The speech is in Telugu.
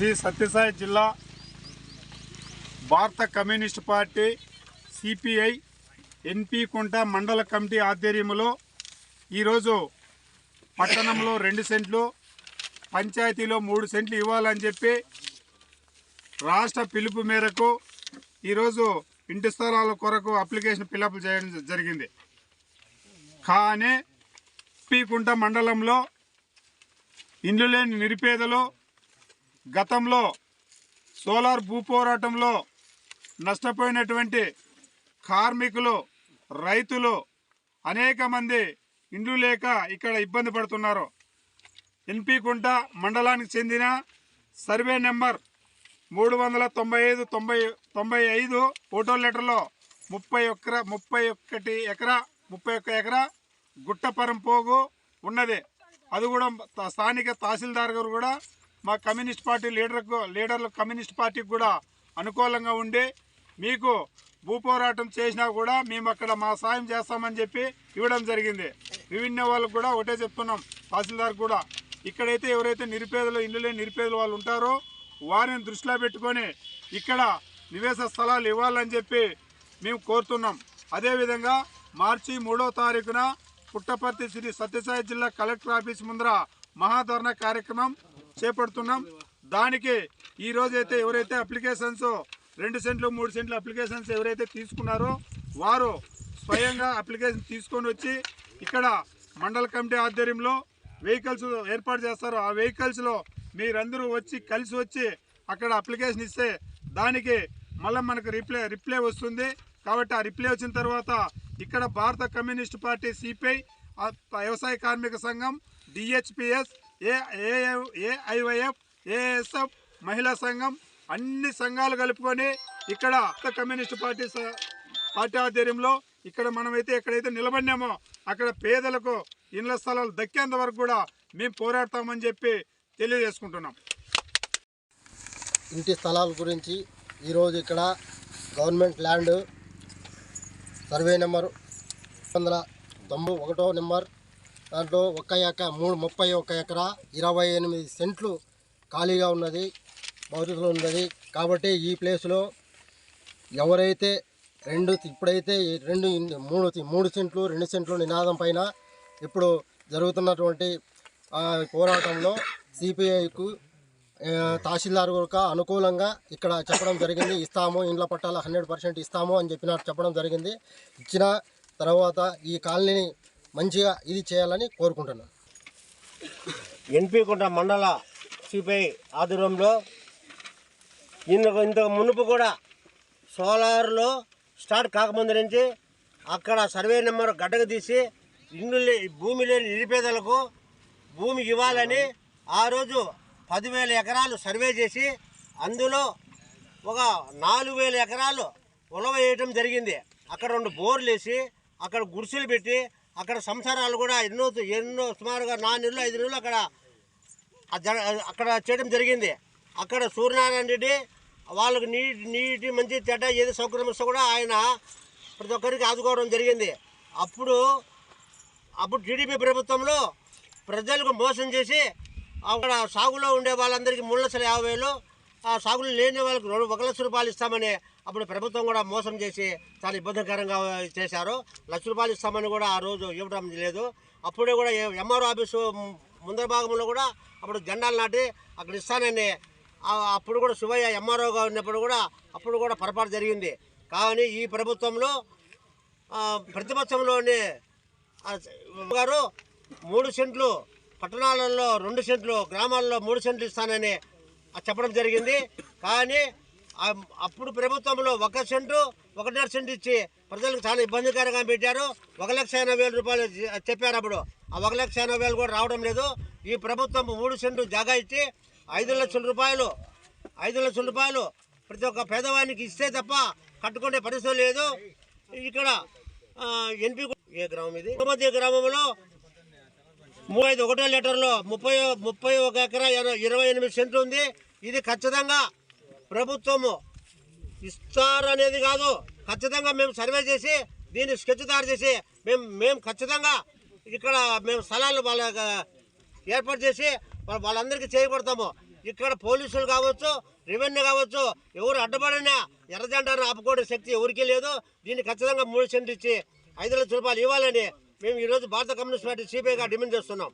శ్రీ సత్యసాయి జిల్లా భారత కమ్యూనిస్ట్ పార్టీ సిపిఐ ఎన్పి కుంట మండల కమిటీ ఆధ్వర్యంలో ఈరోజు పట్టణంలో రెండు సెంట్లు పంచాయతీలో మూడు సెంట్లు ఇవ్వాలని చెప్పి రాష్ట్ర పిలుపు మేరకు ఈరోజు ఇంటి స్థలాల కొరకు అప్లికేషన్ ఫిలప్ చేయడం జరిగింది. కానీ పీకుంట మండలంలో ఇండ్లు లేని నిరుపేదలు గతంలో సోలార్ భూపోరాటంలో నష్టపోయినటువంటి కార్మికులు రైతులు అనేక మంది ఇండ్లు లేక ఇక్కడ ఇబ్బంది పడుతున్నారు. ఎన్పికుంట మండలానికి చెందిన సర్వే నెంబర్ మూడు వందల తొంభై ఐదు తొంభై తొంభై ఐదు ఫోటో లెటర్లో ముప్పై ఒక్క ముప్పై ఒక్కటి ఎకరా ముప్పై ఒక్క ఎకరా గుట్టపరం పోగు ఉన్నది. అది కూడా త- స్థానిక తహసీల్దార్ గారు కూడా మా కమ్యూనిస్ట్ పార్టీ లీడర్కు లీడర్లు కమ్యూనిస్ట్ పార్టీకి కూడా అనుకూలంగా ఉండి మీకు భూపోరాటం చేసినా కూడా మేము అక్కడ మా సాయం చేస్తామని చెప్పి ఇవ్వడం జరిగింది. రెవెన్యూ వాళ్ళకు కూడా ఒకటే చెప్తున్నాం తహసీల్దార్ కూడా. ఇక్కడైతే ఎవరైతే నిరుపేదలు ఇల్లు లేని నిరుపేదలు వాళ్ళు ఉంటారో వారిని దృష్టిలో పెట్టుకొని ఇక్కడ నివేశ స్థలాలు ఇవ్వాలని చెప్పి మేము కోరుతున్నాం. అదేవిధంగా మార్చి మూడో తారీఖున పుట్టపర్తి శ్రీ సత్యసాయి జిల్లా కలెక్టర్ ఆఫీస్ ముందర మహాధరణ కార్యక్రమం చేపడుతున్నాం. దానికి ఈరోజైతే ఎవరైతే అప్లికేషన్స్ రెండు సెంట్లు మూడు సెంట్లు అప్లికేషన్స్ ఎవరైతే తీసుకున్నారో వారు స్వయంగా అప్లికేషన్ తీసుకొని వచ్చి ఇక్కడ మండల కమిటీ ఆధ్వర్యంలో వెహికల్స్ ఏర్పాటు చేస్తారు. ఆ వెహికల్స్లో మీరందరూ వచ్చి కలిసి వచ్చి అక్కడ అప్లికేషన్ ఇస్తే దానికి మళ్ళీ మనకు రిప్లై రిప్లై వస్తుంది. కాబట్టి ఆ రిప్లై వచ్చిన తర్వాత ఇక్కడ భారత కమ్యూనిస్ట్ పార్టీ సిపిఐ వ్యవసాయ కార్మిక సంఘం డిహెచ్పిఎస్ ఏ ఏఐవైఎఫ్ ఏఎస్ఎఫ్ మహిళా సంఘం అన్ని సంఘాలు కలుపుకొని ఇక్కడ కమ్యూనిస్ట్ పార్టీ పార్టీ ఆధ్వర్యంలో ఇక్కడ మనమైతే ఎక్కడైతే నిలబడినామో అక్కడ పేదలకు ఇళ్ళ స్థలాలు దక్కేంత వరకు కూడా మేము పోరాడతామని చెప్పి తెలియజేసుకుంటున్నాం. ఇంటి స్థలాల గురించి ఈరోజు ఇక్కడ గవర్నమెంట్ ల్యాండ్ సర్వే నెంబర్ వందల తొంభై ఒకటో నెంబర్ దాంట్లో ఒక ఎక మూడు ముప్పై ఒక ఎకరా ఇరవై ఎనిమిది సెంట్లు ఖాళీగా ఉన్నది భవిష్యత్తులో ఉన్నది. కాబట్టి ఈ ప్లేస్లో ఎవరైతే రెండు ఇప్పుడైతే రెండు మూడు మూడు సెంట్లు రెండు సెంట్లు నినాదం పైన ఇప్పుడు జరుగుతున్నటువంటి పోరాటంలో సిపిఐకు తహసీల్దార్ కూడా అనుకూలంగా ఇక్కడ చెప్పడం జరిగింది. ఇస్తాము ఇండ్ల పట్టాల హండ్రెడ్ పర్సెంట్ ఇస్తాము అని చెప్పినట్టు చెప్పడం జరిగింది. ఇచ్చిన తర్వాత ఈ కాలనీని మంచిగా ఇది చేయాలని కోరుకుంటున్నాను ఎన్పికుంట మండల సిపిఐ ఆధ్వర్యంలో ఇందుకు ఇంతకు మునుపు కూడా సోలార్లో స్టార్ట్ కాకముందు నుంచి అక్కడ సర్వే నెంబర్ గడ్డకు తీసి ఇల్లు లే భూమి లేని నిరుపేదలకు భూమి ఇవ్వాలని ఆ రోజు పదివేల ఎకరాలు సర్వే చేసి అందులో ఒక నాలుగు వేల ఎకరాలు ఉలవ వేయటం జరిగింది. అక్కడ రెండు బోర్లు వేసి అక్కడ గుడిసెలు పెట్టి అక్కడ సంసారాలు కూడా ఎన్నో ఎన్నో సుమారుగా నాలుగు నెలలు ఐదు నెలలు అక్కడ అక్కడ చేయడం జరిగింది. అక్కడ సూర్యనారాయణ రెడ్డి వాళ్ళకు నీటి నీటి మంచి చెడ్డ ఏది సౌకర్యం ఇస్తే కూడా ఆయన ప్రతి ఒక్కరికి ఆదుకోవడం జరిగింది. అప్పుడు అప్పుడు టీడీపీ ప్రభుత్వంలో ప్రజలకు మోసం చేసి అక్కడ సాగులో ఉండే వాళ్ళందరికీ మూడు లక్షల యాభై వేలు ఆ సాగులు లేని వాళ్ళకి రెండు ఒక లక్ష రూపాయలు ఇస్తామని అప్పుడు ప్రభుత్వం కూడా మోసం చేసి చాలా ఇబ్బందికరంగా చేశారు. లక్ష రూపాయలు ఇస్తామని కూడా ఆ రోజు ఇవ్వడం లేదు. అప్పుడే కూడా ఎంఆర్ఓ ఆఫీసు ముందర భాగంలో కూడా అప్పుడు జెండాలు నాటి అక్కడ ఇస్తానని అప్పుడు కూడా శివయ్య ఎంఆర్ఓగా ఉన్నప్పుడు కూడా అప్పుడు కూడా పొరపాటు జరిగింది. కానీ ఈ ప్రభుత్వంలో ప్రతిపక్షంలోని గారు మూడు సెంట్లు పట్టణాలలో రెండు సెంట్లు గ్రామాల్లో మూడు సెంట్లు ఇస్తానని చెప్పడం జరిగింది. కానీ అప్పుడు ప్రభుత్వంలో ఒక సెంటు ఒకటిన్నర సెంటు ఇచ్చి ప్రజలకు చాలా ఇబ్బందికరంగా పెట్టారు. ఒక లక్ష ఎనభై వేల రూపాయలు చెప్పారు అప్పుడు. ఆ ఒక లక్ష ఎనభై వేలు కూడా రావడం లేదు. ఈ ప్రభుత్వం మూడు సెంటు జాగా ఇచ్చి ఐదు లక్షల రూపాయలు ఐదు లక్షల రూపాయలు ప్రతి ఒక్క పేదవానికి ఇస్తే తప్ప కట్టుకునే పరిస్థితి లేదు. ఇక్కడ ఎన్పి ఏ గ్రామం ఇది? తిరుపతి గ్రామంలో మూడు ఐదు ఒకటో లీటర్లో ముప్పై ముప్పై ఒక ఎకరా ఇరవై ఎనిమిది సెంట్లు ఉంది. ఇది ఖచ్చితంగా ప్రభుత్వము ఇస్తారనేది కాదు. ఖచ్చితంగా మేము సర్వే చేసి దీన్ని స్కెచ్ తయారు చేసి మేము మేము ఖచ్చితంగా ఇక్కడ మేము స్థలాలు వాళ్ళ ఏర్పాటు చేసి వాళ్ళందరికీ చేయబడతాము ఇక్కడ పోలీసులు కావచ్చు రెవెన్యూ కావచ్చు ఎవరు అడ్డపడినా ఎర్రజెండాను ఆపుకోవడం శక్తి ఎవరికీ లేదు. దీన్ని ఖచ్చితంగా మూడు సెంట్లు ఇచ్చి ఐదు లక్షల రూపాయలు ఇవ్వాలని మేము ఈరోజు భారత కమ్యూనిస్ట్ పార్టీ సిపిఐగా డిమాండ్ చేస్తున్నాం.